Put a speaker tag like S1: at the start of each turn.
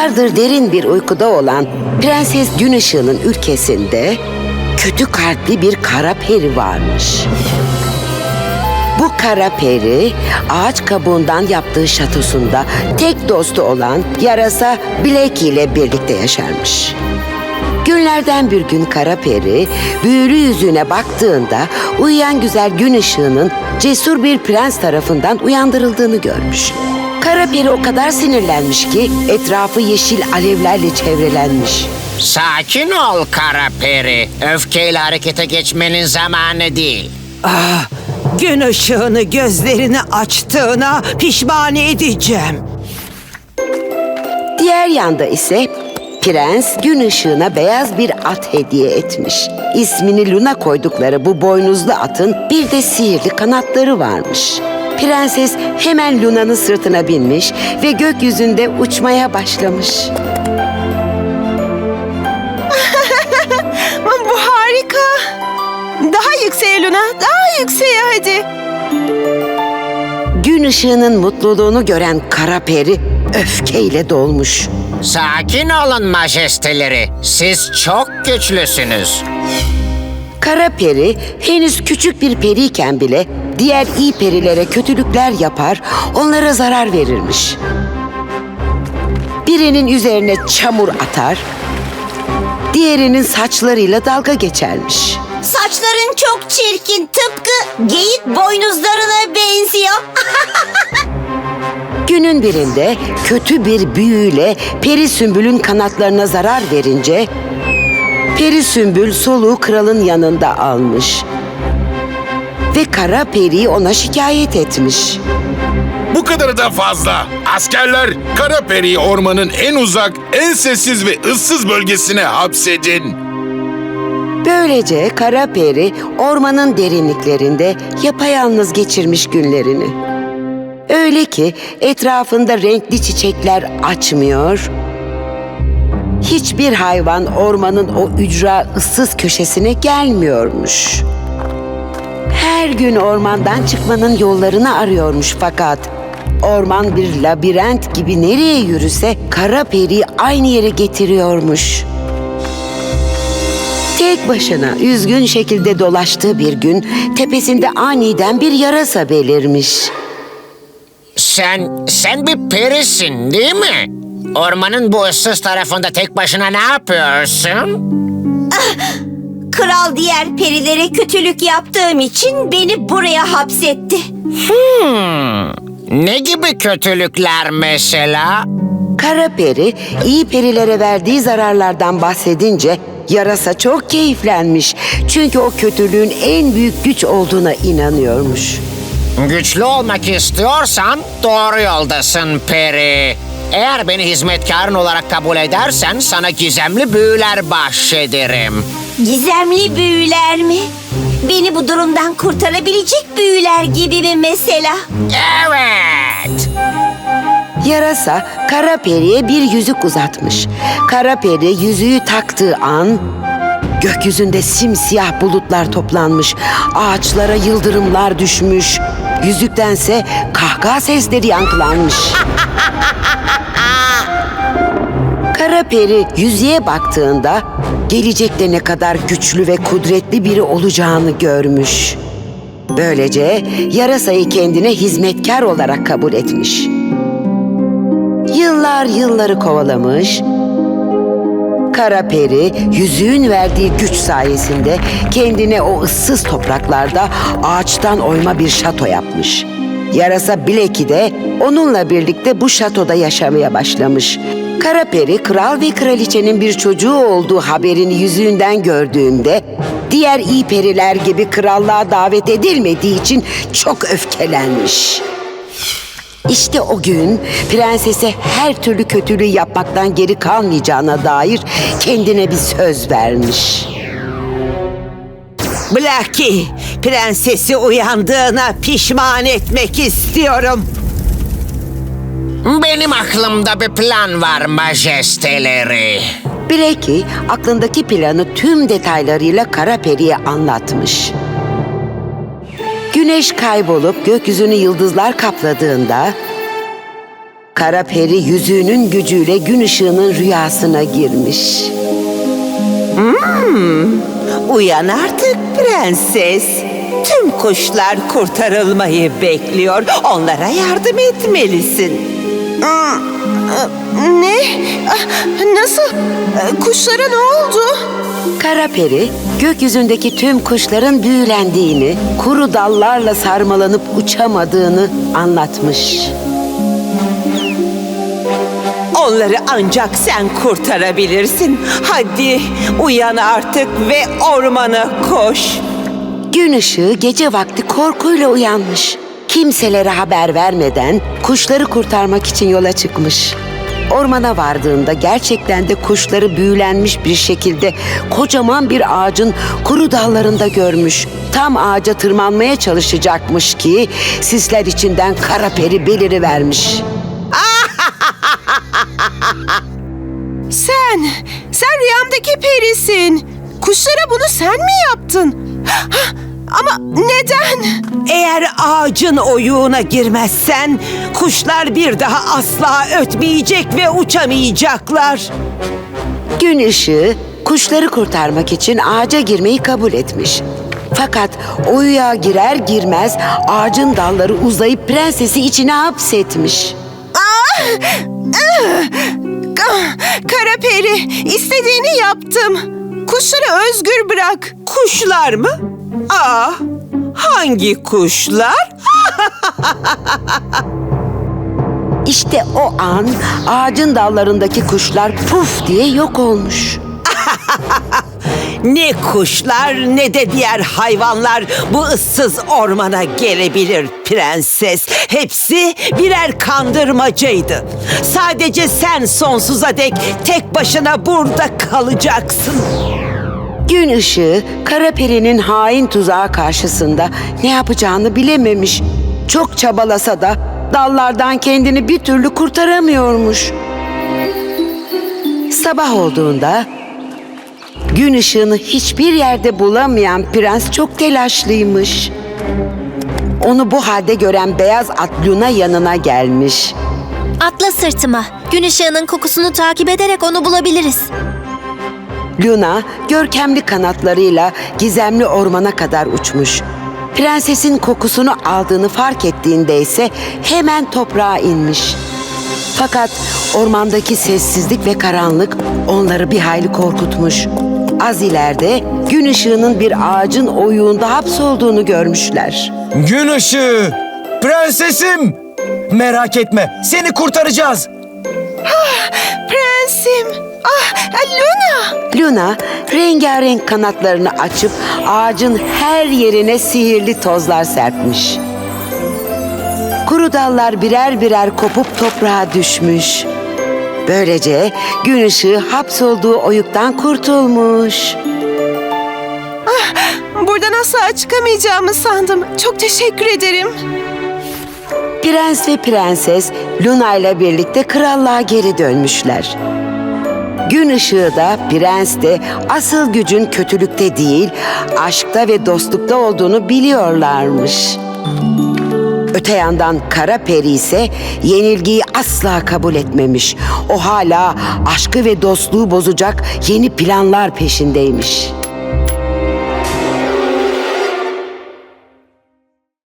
S1: Yıllardır derin bir uykuda olan Prenses Gün ülkesinde kötü kalpli bir kara peri varmış. Bu kara peri ağaç kabuğundan yaptığı şatosunda tek dostu olan yarasa Blake ile birlikte yaşarmış. Günlerden bir gün kara peri büyülü yüzüne baktığında uyuyan güzel gün ışığının cesur bir prens tarafından uyandırıldığını görmüş. Kara peri o kadar sinirlenmiş ki etrafı yeşil alevlerle çevrelenmiş.
S2: Sakin ol kara peri. Öfkeyle harekete geçmenin zamanı değil.
S3: Ah, gün ışığını gözlerini açtığına pişman edeceğim.
S1: Diğer yanda ise prens gün ışığına beyaz bir at hediye etmiş. İsmini Luna koydukları bu boynuzlu atın bir de sihirli kanatları varmış. Prenses hemen Luna'nın sırtına binmiş ve gökyüzünde uçmaya başlamış.
S4: Bu harika. Daha yükseğe Luna, daha yükseğe hadi.
S1: Gün ışığının mutluluğunu gören kara peri öfkeyle dolmuş.
S2: Sakin olun majesteleri. Siz çok güçlüsünüz.
S1: Kara peri henüz küçük bir periyken bile diğer iyi perilere kötülükler yapar, onlara zarar verirmiş. Birinin üzerine çamur atar, diğerinin saçlarıyla dalga geçermiş.
S5: Saçların çok çirkin. Tıpkı geyik boynuzlarına benziyor.
S1: Günün birinde kötü bir büyüyle peri sümbülün kanatlarına zarar verince peri sümbül soluğu kralın yanında almış. Ve kara peri ona şikayet etmiş.
S6: Bu kadarı da fazla. Askerler Kara Peri'yi ormanın en uzak, en sessiz ve ıssız bölgesine hapsedin.
S1: Böylece kara peri ormanın derinliklerinde yapayalnız geçirmiş günlerini. Öyle ki etrafında renkli çiçekler açmıyor. Hiçbir hayvan ormanın o ücra ıssız köşesine gelmiyormuş. Her gün ormandan çıkmanın yollarını arıyormuş fakat orman bir labirent gibi nereye yürüse kara peri aynı yere getiriyormuş. Tek başına üzgün şekilde dolaştığı bir gün tepesinde aniden bir yarasa belirmiş.
S2: Sen, sen bir perisin değil mi? Ormanın bu ıssız tarafında tek başına ne yapıyorsun?
S5: Kral diğer perilere kötülük yaptığım için beni buraya hapsetti.
S2: Ne gibi kötülükler mesela?
S1: Kara peri iyi perilere verdiği zararlardan bahsedince yarasa çok keyiflenmiş. Çünkü o kötülüğün en büyük güç olduğuna inanıyormuş.
S2: Güçlü olmak istiyorsan doğru yoldasın peri. Eğer beni hizmetkarın olarak kabul edersen sana gizemli büyüler bahşederim.
S5: Gizemli büyüler mi? Beni bu durumdan kurtarabilecek büyüler gibi mi mesela?
S2: Evet.
S1: Yarasa kara periye bir yüzük uzatmış. Kara peri yüzüğü taktığı an gökyüzünde simsiyah bulutlar toplanmış. Ağaçlara yıldırımlar düşmüş. Yüzüktense kahkaha sesleri yankılanmış. Kara peri yüzüğe baktığında gelecekte ne kadar güçlü ve kudretli biri olacağını görmüş. Böylece yarasayı kendine hizmetkar olarak kabul etmiş. Yıllar yılları kovalamış. Kara peri yüzüğün verdiği güç sayesinde kendine o ıssız topraklarda ağaçtan oyma bir şato yapmış. Yarasa Bileki de onunla birlikte bu şatoda yaşamaya başlamış. Kara peri kral ve kraliçenin bir çocuğu olduğu haberini yüzüğünden gördüğünde diğer iyi periler gibi krallığa davet edilmediği için çok öfkelenmiş. İşte o gün prensese her türlü kötülüğü yapmaktan geri kalmayacağına dair kendine bir söz vermiş.
S3: Blackie, prensesi uyandığına pişman etmek istiyorum.
S2: Benim aklımda bir plan var majesteleri.
S1: Blackie aklındaki planı tüm detaylarıyla Kara Peri'ye anlatmış. Güneş kaybolup gökyüzünü yıldızlar kapladığında Kara peri yüzüğünün gücüyle gün ışığının rüyasına girmiş.
S3: Uyan artık prenses. Tüm kuşlar kurtarılmayı bekliyor. Onlara yardım etmelisin.
S4: Ne? Ah, Nasıl? Ee, Kuşlara ne oldu?
S1: Kara peri gökyüzündeki tüm kuşların büyülendiğini, kuru dallarla sarmalanıp uçamadığını anlatmış.
S3: Onları ancak sen kurtarabilirsin. Hadi uyan artık ve ormana koş.
S1: Gün ışığı gece vakti korkuyla uyanmış. Kimselere haber vermeden kuşları kurtarmak için yola çıkmış. Ormana vardığında gerçekten de kuşları büyülenmiş bir şekilde kocaman bir ağacın kuru dallarında görmüş. Tam ağaca tırmanmaya çalışacakmış ki sisler içinden kara peri belirivermiş.
S4: Sen, sen rüyamdaki perisin. Kuşlara bunu sen mi yaptın? Ama neden?
S3: Eğer ağacın oyuğuna girmezsen kuşlar bir daha asla ötmeyecek ve uçamayacaklar.
S1: Gün ışığı kuşları kurtarmak için ağaca girmeyi kabul etmiş. Fakat oyuğa girer girmez ağacın dalları uzayıp prensesi içine hapsetmiş.
S4: Ah, Kara peri, istediğini yaptım. Kuşları özgür bırak.
S3: Kuşlar mı? Aa, hangi kuşlar?
S1: İşte o an ağacın dallarındaki kuşlar puf diye yok olmuş.
S3: Ne kuşlar ne de diğer hayvanlar bu ıssız ormana gelebilir prenses. Hepsi birer kandırmacaydı. Sadece sen sonsuza dek tek başına burada kalacaksın.
S1: Gün ışığı kara perinin hain tuzağı karşısında ne yapacağını bilememiş. Çok çabalasa da dallardan kendini bir türlü kurtaramıyormuş. Sabah olduğunda gün ışığını hiçbir yerde bulamayan prens çok telaşlıymış. Onu bu halde gören beyaz at Luna yanına gelmiş.
S7: Atla sırtıma. Gün ışığının kokusunu takip ederek onu bulabiliriz.
S1: Luna görkemli kanatlarıyla gizemli ormana kadar uçmuş. Prensesin kokusunu aldığını fark ettiğinde ise hemen toprağa inmiş. Fakat ormandaki sessizlik ve karanlık onları bir hayli korkutmuş. Az ileride gün ışığının bir ağacın oyuğunda hapsolduğunu görmüşler.
S8: Gün ışığı! Prensesim! Merak etme, seni kurtaracağız.
S4: Prensim. Ah, Luna.
S1: Luna rengarenk kanatlarını açıp ağacın her yerine sihirli tozlar serpmiş. Kuru dallar birer birer kopup toprağa düşmüş. Böylece gün ışığı hapsolduğu oyuktan kurtulmuş.
S4: Buradan asla çıkamayacağımı sandım. Çok teşekkür ederim.
S1: Prens ve prenses Luna ile birlikte krallığa geri dönmüşler. Gün ışığı da prens de asıl gücün kötülükte değil, aşkta ve dostlukta olduğunu biliyorlarmış. Öte yandan Kara Peri ise yenilgiyi asla kabul etmemiş. O hala aşkı ve dostluğu bozacak yeni planlar peşindeymiş.